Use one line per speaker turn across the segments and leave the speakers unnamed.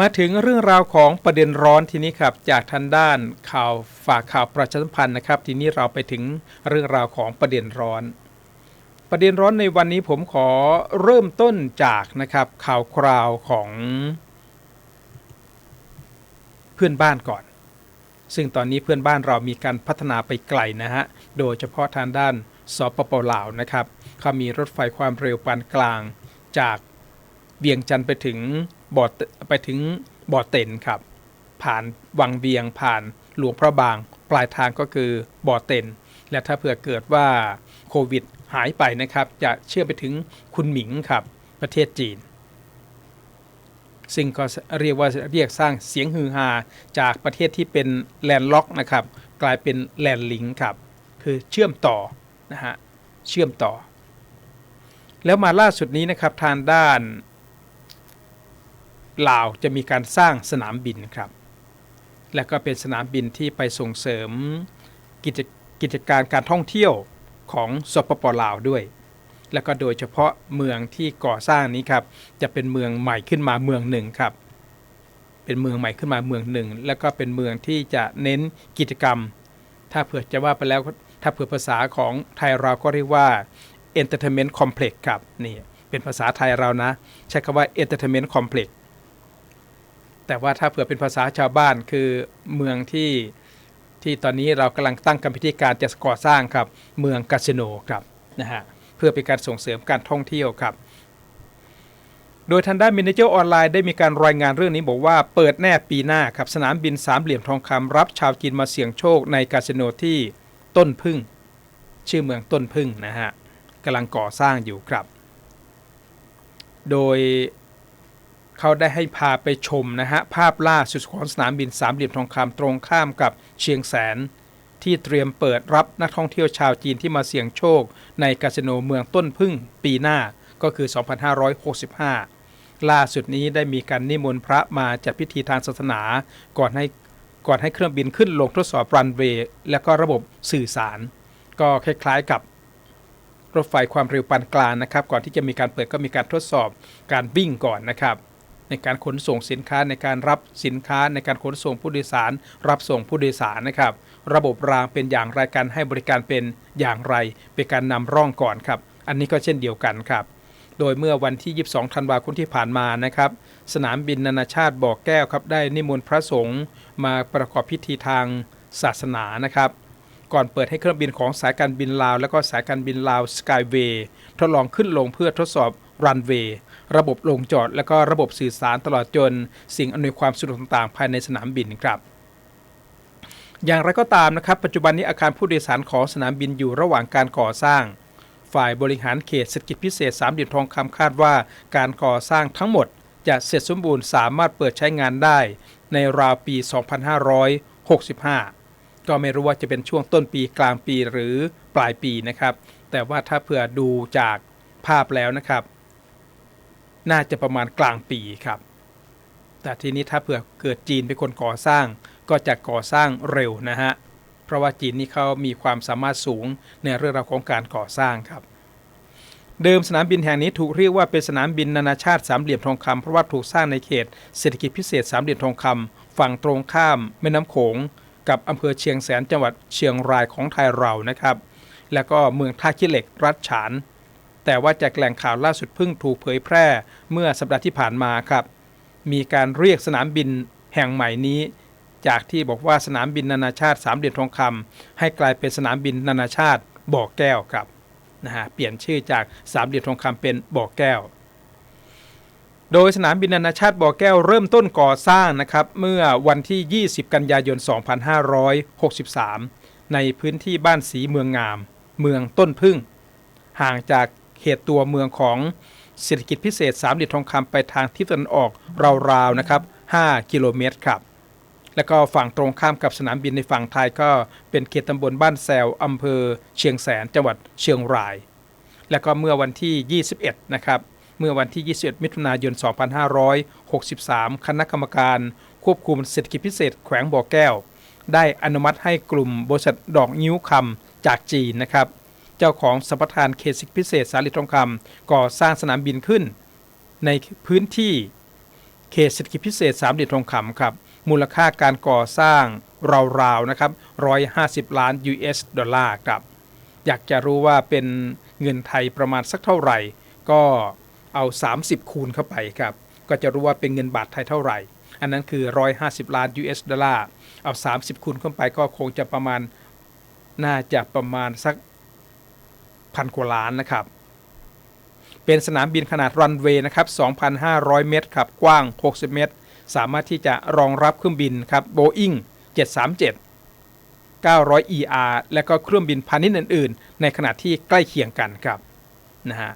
มาถึงเรื่องราวของประเด็นร้อนทีนี้ครับ จากทางด้านข่าวฝากข่าวประชาสัมพันธ์นะครับ ทีนี้เราไปถึงเรื่องราวของประเด็นร้อน ประเด็นร้อนในวันนี้ผมขอเริ่มต้นจากนะครับข่าวคราวของ เพื่อนบ้านก่อน ซึ่งตอนนี้เพื่อนบ้านเรามีการพัฒนาไปไกลนะฮะโดยเฉพาะทางด้านสปปลาวนะครับเขามีรถไฟความเร็วปานกลาง จากเวียงจันทร์ไปถึง บอเตไปถึงบ่อเต็นครับ ผ่านวังเวียงผ่านหลวงพระบาง ปลายทางก็คือบ่อเต็นและถ้าเผื่อเกิดว่าโควิดหายไปนะครับ จะเชื่อมไปถึงคุณหมิงครับ ประเทศจีน ซึ่งก็เรียกว่าเรียกสร้างเสียงฮือฮาจากประเทศที่เป็นแลนด์ล็อกนะครับ กลายเป็นแลนด์ลิงครับ คือเชื่อมต่อนะฮะเชื่อมต่อ แล้วมาล่าสุดนี้นะครับทางด้าน ลาวจะมีการสร้างสนามบินครับ และก็เป็นสนามบินที่ไปส่งเสริมกิจกิจการการท่องเที่ยวของสปปลาวด้วย และก็โดยเฉพาะเมืองที่ก่อสร้างนี้ครับจะเป็นเมืองใหม่ขึ้นมาเมืองหนึ่งครับ เป็นเมืองใหม่ขึ้นมาเมืองหนึ่ง แล้วก็เป็นเมืองที่จะเน้นกิจกรรม ถ้าเผื่อจะว่าไปแล้วถ้าเผื่อภาษาของไทยเราก็เรียกว่า Entertainment Complex ครับนี่เป็นภาษาไทยเรานะ ใช้คำว่า Entertainment Complex แต่ว่าถ้าเผื่อเป็นภาษาชาวบ้านคือเมืองที่ที่ตอนนี้เรากำลังตั้งกรรมพิธีการจะก่อสร้างครับ เมืองคาสิโนครับนะฮะเพื่อเป็นการส่งเสริมการท่องเที่ยวครับ โดยทางด้านมินเจอร์ออนไลน์ได้มีการรายงานเรื่องนี้บอกว่าเปิดแน่ปีหน้าครับสนามบินสามเหลี่ยมทองคำรับชาวจีนมาเสี่ยงโชคในคาสิโนที่ต้นพึ่ง ชื่อเมืองต้นพึ่งนะฮะกำลังก่อสร้างอยู่ครับ โดย เขาได้ให้พาไปชมนะฮะภาพล่าสุดของสนามบินสามเหลี่ยมทองคำตรงข้ามกับเชียงแสน ที่เตรียมเปิดรับนักท่องเที่ยวชาวจีนที่มาเสี่ยงโชค ในคาสิโนเมืองต้นพึ่งปีหน้าก็คือ 2565 ล่าสุดนี้ได้มีการนิมนต์พระมาจัดพิธีทางศาสนา ก่อนให้ก่อนให้เครื่องบินขึ้นลงทดสอบรันเวย์และก็ระบบสื่อสาร ก็คล้ายๆกับรถไฟความเร็วปานกลางนะครับ ก่อนที่จะมีการเปิดก็มีการทดสอบการวิ่งก่อนนะครับ ในการขนส่งสินค้าในการรับสินค้าในการขนส่งผู้โดยสาร รับส่งผู้โดยสารนะครับ ระบบรางเป็นอย่างไรการให้บริการเป็นอย่างไร เป็นการนำร่องก่อนครับ อันนี้ก็เช่นเดียวกันครับ โดยเมื่อวันที่ 22 ธันวาคมที่ผ่านมานะครับ สนามบินนานาชาติบ่อแก้วครับได้นิมนต์พระสงฆ์มาประกอบพิธีทางศาสนานะครับก่อนเปิดให้เครื่องบินของสายการบินลาว และก็สายการบินลาวสกายเวย์ทดลองขึ้นลงเพื่อทดสอบ รันเวย์ระบบลงจอด และก็ระบบสื่อสารตลอดจน สิ่งอำนวยความสะดวกต่างๆ ภายในสนามบินครับอย่างไรก็ตามนะครับ ปัจจุบันนี้อาคารผู้โดยสารของสนามบินอยู่ระหว่างการก่อสร้าง ฝ่ายบริหารเขตเศรษฐกิจพิเศษสามเหลี่ยมทองคำคาดว่าการก่อสร้างทั้งหมด จะเสร็จสมบูรณ์สามารถเปิดใช้งานได้ ในราวปี 2565 ก็ไม่รู้ว่าจะเป็นช่วงต้นปีกลางปีหรือปลายปีนะครับ แต่ว่าถ้าเผื่อดูจากภาพแล้วนะครับ น่าจะประมาณกลางปีครับ แต่ทีนี้ถ้าเผื่อเกิดจีนเป็นคนก่อสร้าง ก็จะก่อสร้างเร็วนะฮะ เพราะว่าจีนนี่เขามีความสามารถสูงในเรื่องราวของการก่อสร้างครับ เดิมสนามบินแห่งนี้ถูกเรียกว่าเป็นสนามบินนานาชาติสามเหลี่ยมทองคำเพราะว่าถูกสร้างในเขตเศรษฐกิจพิเศษสามเหลี่ยมทองคำฝั่งตรงข้ามแม่น้ำโขงกับอำเภอเชียงแสนจังหวัดเชียงรายของไทยเรานะครับ แล้วก็เมืองท่าขี้เหล็กรัฐฉาน แต่ว่าจากแหล่งข่าวล่าสุดเพิ่งถูกเผยแพร่เมื่อสัปดาห์ที่ผ่านมาครับ มีการเรียกสนามบินแห่งใหม่นี้ จากที่บอกว่าสนามบินนานาชาติสามเหลี่ยมทองคำให้กลายเป็นสนามบินนานาชาติบ่อแก้วครับนะฮะเปลี่ยนชื่อจากสามเหลี่ยมทองคำเป็นบ่อแก้ว โดยสนามบินนานาชาติบ่อแก้วเริ่มต้นก่อสร้างนะครับเมื่อวันที่ 20 กันยายน 2563 ในพื้นที่บ้านสีเมืองงาม เมืองต้นพึ่ง ห่างจาก เขตตัวเมืองของเศรษฐกิจพิเศษสามเหลี่ยมทองคำไปทางทิศตะวันออกราวๆนะครับ 5 กิโลเมตรครับ แล้วก็ฝั่งตรงข้ามกับสนามบินในฝั่งไทยก็เป็นเขตตำบลบ้านแซวอำเภอเชียงแสนจังหวัดเชียงราย แล้วก็เมื่อวันที่ 21 นะครับ เมื่อวันที่ 21 มิถุนายน 2563 คณะกรรมการควบคุมเศรษฐกิจพิเศษแขวงบ่อแก้ว ได้อนุมัติให้กลุ่มบริษัทดอกนิ้วคำจากจีนนะครับ เจ้าของสัมปทานเขตสิทพิเศษสาลิตทองคำก่อสร้างสนามบินขึ้น ในพื้นที่เขตเศรษฐกิจพิเศษสามเหลี่ยมทองคำครับมูลค่าการก่อสร้างราวๆนะครับ150 ล้าน US ดอลลาร์ครับอยากจะรู้ว่าเป็นเงินไทยประมาณสักเท่าไหร่ ก็เอา 30 คูณเข้าไปครับก็จะรู้ว่าเป็นเงินบาทไทยเท่าไหร่ อันนั้นคือ 150 ล้าน US ดอลลาร์เอา 30 คูณเข้าไปก็คงจะประมาณน่าจะประมาณสัก พันกว่าล้านนะครับ เป็นสนามบินขนาดรันเวย์นะครับ 2,500 เมตรครับ กว้าง 60 เมตร สามารถที่จะรองรับเครื่องบินครับ Boeing 737 900 ER และก็เครื่องบินพาณิชย์อื่น ๆ ในขณะที่ใกล้เคียงกันครับนะฮะ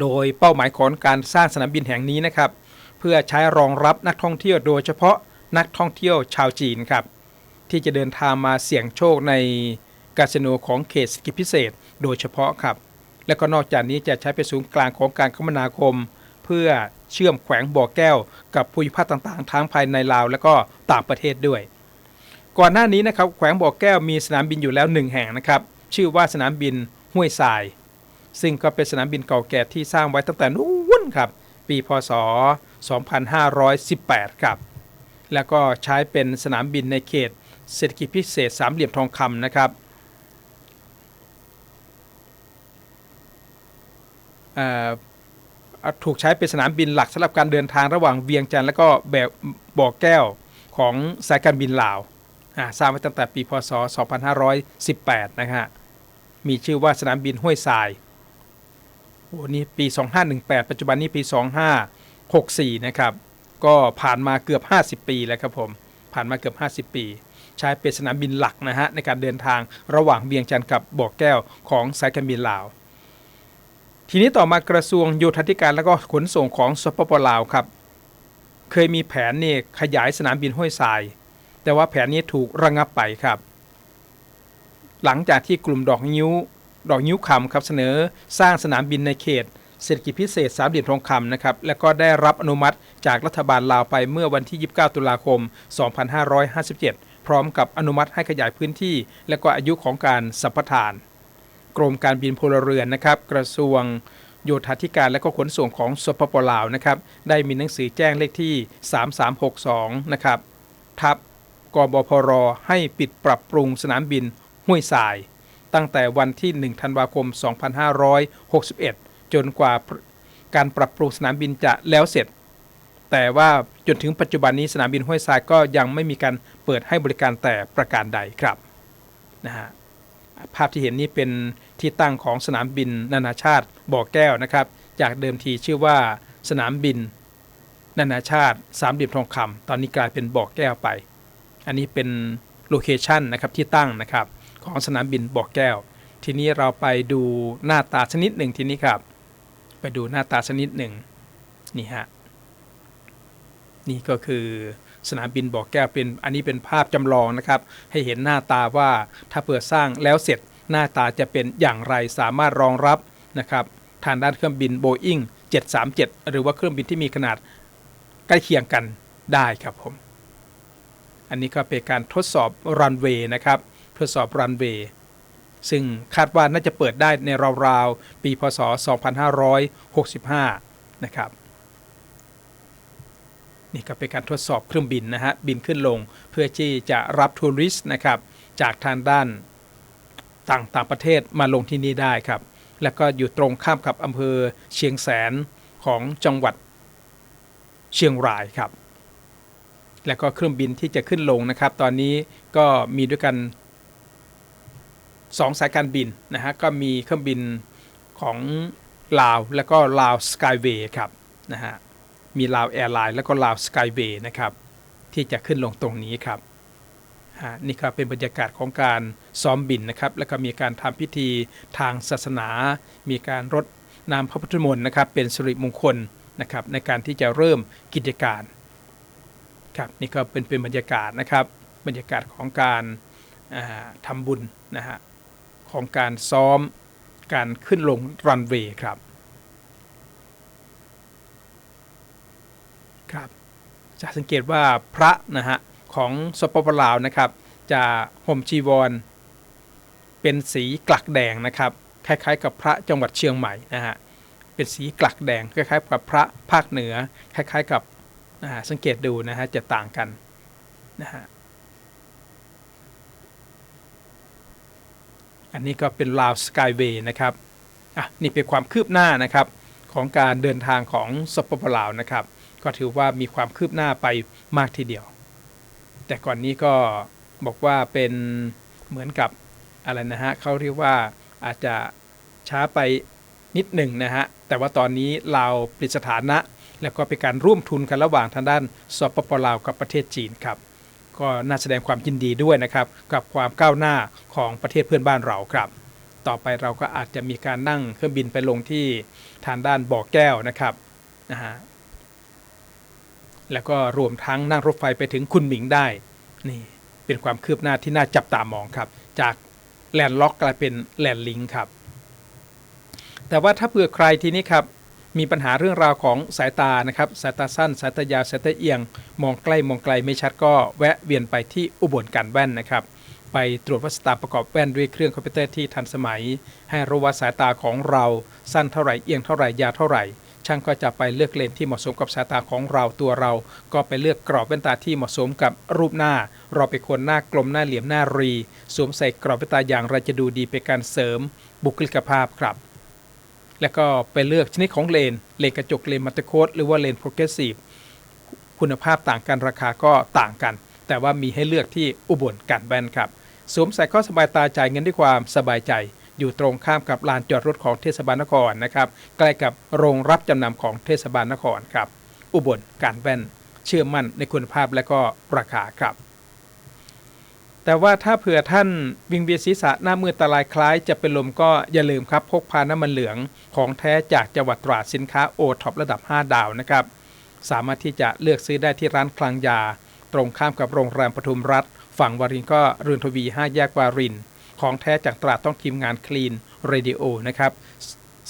โดยเป้าหมายของการสร้างสนามบินแห่งนี้นะครับ เพื่อใช้รองรับนักท่องเที่ยวโดยเฉพาะนักท่องเที่ยวชาวจีนครับ ที่จะเดินทางมาเสี่ยงโชคใน คาสิโนของเขตเศรษฐกิจพิเศษ โดยเฉพาะครับ และก็นอกจากนี้จะใช้เป็นศูนย์กลางของการคมนาคม เพื่อเชื่อมแขวงบ่อแก้ว กับภูมิภาคต่างๆ ทั้งภายในลาวและก็ต่างประเทศด้วย ก่อนหน้านี้นะครับแขวงบ่อแก้วมีสนามบินอยู่แล้วหนึ่งแห่งนะครับชื่อว่าสนามบินห้วยทราย ซึ่งก็เป็นสนามบินเก่าแก่ที่สร้างไว้ตั้งแต่นู้นครับปีพศ 2518 ครับ แล้วก็ใช้เป็นสนามบินในเขตเศรษฐกิจพิเศษสามเหลี่ยมทองคำนะครับเอ่อ ถูกใช้เป็นสนามบินหลักสำหรับการเดินทางระหว่างเวียงจันทร์และก็แบบบ่อแก้วของสายการบินลาวสร้างไว้ตั้งแต่ปีพศ 2518 นะฮะมีชื่อว่าสนามบินห้วยทรายโอ้นี่ปี 2518 ปัจจุบันนี้ปี 2564 นะครับ ก็ผ่านมาเกือบ 50 ปีแล้วครับผม ผ่านมาเกือบ 50 ปี ใช้เป็นสนามบินหลักนะฮะในการเดินทางระหว่างเวียงจันทร์กับบ่อแก้วของสายการบินลาว ทีนี้ต่อมากระทรวงโยธาธิการและก็ขนส่งของสปปลาวครับ เคยมีแผนเนี่ยขยายสนามบินห้วยทราย แต่ว่าแผนนี้ถูกระงับไปครับ หลังจากที่กลุ่มดอกนิ้วดอกนิ้วคำครับเสนอสร้างสนามบินในเขตเศรษฐกิจพิเศษสามเหลี่ยมทองคำนะครับ และก็ได้รับอนุมัติจากรัฐบาลลาวไปเมื่อวันที่ 29 ตุลาคม 2557 พร้อมกับอนุมัติให้ขยายพื้นที่ และก็อายุของการสัมปทาน กรมการบินพลเรือนนะครับ กระทรวงโยธาธิการและก็ขนส่งของสปปลาวนะครับ ได้มีหนังสือแจ้งเลขที่ 3362 นะครับ ทับกบพรให้ปิดปรับปรุงสนามบินห้วยทราย ตั้งแต่วันที่ 1 ธันวาคม 2561 จนกว่าการปรับปรุงสนามบินจะแล้วเสร็จ แต่ว่าจนถึงปัจจุบันนี้สนามบินห้วยทรายก็ยังไม่มีการเปิดให้บริการแต่ประการใดครับนะฮะ ภาพที่เห็นนี้เป็นที่ตั้งของสนามบินนานาชาติบ่อแก้วนะครับ จากเดิมทีชื่อว่าสนามบิน นานาชาติสามเหลี่ยมทองคำตอนนี้กลายเป็นบ่อแก้วไป อันนี้เป็นโลเคชันนะครับที่ตั้งนะครับของสนามบินบ่อแก้ว ทีนี้เราไปดูหน้าตาชนิดหนึ่งทีนี้ครับ ไปดูหน้าตาชนิดหนึ่งนี่ฮะนี่ก็คือ สนามบินบ่อแก้วเป็นอันนี้เป็นภาพจำลองนะครับ ให้เห็นหน้าตาว่าถ้าเปิดสร้างแล้วเสร็จหน้าตาจะเป็นอย่างไรสามารถรองรับนะครับทางด้านเครื่องบิน Boeing 737 หรือว่าเครื่องบินที่มีขนาดใกล้เคียงกันได้ครับผม อันนี้ก็เป็นการทดสอบรันเวย์นะครับ ทดสอบรันเวย์ซึ่งคาดว่าน่าจะเปิดได้ในราวๆ ปีพศ 2565 นะครับ นี่ก็เป็นการทดสอบเครื่องบินนะฮะบินขึ้นลงเพื่อที่จะรับทัวริสต์นะครับจากทางด้านต่างต่างประเทศมาลงที่นี่ได้ครับ แล้วก็อยู่ตรงข้ามกับอำเภอเชียงแสนของจังหวัดเชียงรายครับ แล้วก็เครื่องบินที่จะขึ้นลงนะครับ ตอนนี้ก็มีด้วยกัน2สายการบินนะฮะก็มีเครื่องบินของลาว แล้วก็ลาวสกายเวย์ครับนะฮะ มีลาวแอร์ไลน์แล้วก็ลาวสกายเวย์นะครับที่จะขึ้นลงตรงนี้ครับนี่ครับเป็นบรรยากาศของการซ้อมบินนะครับแล้วก็มีการทำพิธีทางศาสนา มีการรดน้ำพระพุทธมนต์นะครับเป็นสิริมงคลนะครับในการที่จะเริ่มกิจการครับนี่ก็เป็นเป็นบรรยากาศนะครับบรรยากาศของการทำบุญนะฮะของการซ้อมการขึ้นลงรันเวย์ครับ ครับจะสังเกตว่าพระนะฮะของสปปลาวนะครับ จะห่มจีวร เป็นสีกลักแดงนะครับ คล้ายๆ กับพระจังหวัดเชียงใหม่นะฮะเป็นเป็นสีกลักแดงคล้ายๆ กับพระภาคเหนือ คล้ายๆ กับนะฮะสังเกตดูนะฮะจะต่างกันนะฮะอันนี้ก็เป็นลาวสกายเวย์นะครับอะนี่เป็นความคืบหน้านะครับของการเดินทางของสปปลาวนะครับ ก็ถือว่ามีความคืบหน้าไปมากทีเดียว แต่ก่อนนี้ก็บอกว่าเป็นเหมือนกับอะไรนะฮะเขาเรียกว่าอาจจะช้าไปนิดหนึ่งนะฮะ แต่ว่าตอนนี้เราปลิดสถานะ แล้วก็เป็นการร่วมทุนกันระหว่างทางด้านสปปลาวกับประเทศจีนครับ ก็น่าแสดงความยินดีด้วยนะครับ กับความก้าวหน้าของประเทศเพื่อนบ้านเราครับ ต่อไปเราก็อาจจะมีการนั่งเครื่องบินไปลงที่ทางด้านบ่อแก้วนะครับนะฮะ แล้วก็รวมทั้งนั่งรถไฟไปถึงคุณหมิงได้ นี่เป็นความคืบหน้าที่น่าจับตามองครับ จากแลนด์ล็อกกลายเป็นแลนด์ลิงครับ แต่ว่าถ้าเผื่อใครทีนี้ครับมีปัญหาเรื่องราวของสายตานะครับสายตาสั้น สายตายาวสายตาเอียง มองใกล้มองไกลไม่ชัดก็แวะเวียนไปที่อุบลการแว่นนะครับ ไปตรวจวัดสายตาประกอบแว่นด้วยเครื่องคอมพิวเตอร์ที่ทันสมัย ให้รู้ว่าสายตาของเราสั้นเท่าไหร่เอียงเท่าไหร่ยาวเท่าไหร่ ช่างก็จะไปเลือกเลนที่เหมาะสมกับสายตาของเราตัวเรา ก็ไปเลือกกรอบแว่นตาที่เหมาะสมกับรูปหน้า เราเป็นคนหน้ากลมหน้าเหลี่ยมหน้ารี สวมใส่กรอบแว่นตาอย่างไรจะดูดีเป็นการเสริม บุคลิกภาพครับ แล้วก็ไปเลือกชนิดของเลน เลนกระจกเลนมัลติโคดหรือว่าเลนโปรเกรสซีฟคุณภาพต่างกันราคาก็ต่างกัน แต่ว่ามีให้เลือกที่อุบลการแว่นครับ สวมใส่ข้อสบายตาจ่ายเงินด้วยความสบายใจ อยู่ตรงข้ามกับลานจอดรถของเทศบาลนครนะครับ ใกล้กับโรงรับจำนำของเทศบาลนครครับ อุบลการแว่น เชื่อมั่นในคุณภาพและก็ราคาครับแต่ว่าถ้าเผื่อท่านวิงเวียนศีรษะหน้ามืดตาลายคล้ายจะเป็นลมก็อย่าลืมครับพกพาน้ำมันเหลืองของแท้จากจังหวัดตราดสินค้าโอท็อประดับ 5 ดาวนะครับ สามารถที่จะเลือกซื้อได้ที่ร้านคลังยา ตรงข้ามกับโรงแรมปทุมรัฐ ฝั่งวารินก็เรือนทวี 5 แยกวาริน ของแท้จากตราดต้องทีมงานคลีนเรดิโอนะครับ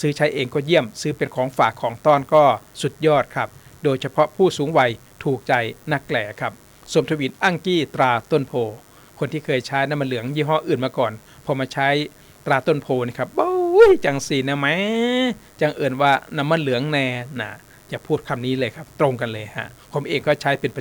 ซื้อใช้เองก็เยี่ยม ซื้อเป็นของฝากของต้อนก็สุดยอดครับ โดยเฉพาะผู้สูงวัยถูกใจนักแหล่ครับสมทวินอั้งกี้ตราต้นโพ คนที่เคยใช้น้ำมันเหลืองยี่ห้ออื่นมาก่อน พอมาใช้ตราต้นโพนี่ครับบ้ยจังสีนะแหมจังเอินว่าน้ำมันเหลืองแน่นะจะพูดคำนี้เลยครับ ตรงกันเลยฮะผมเองก็ใช้เป็นประ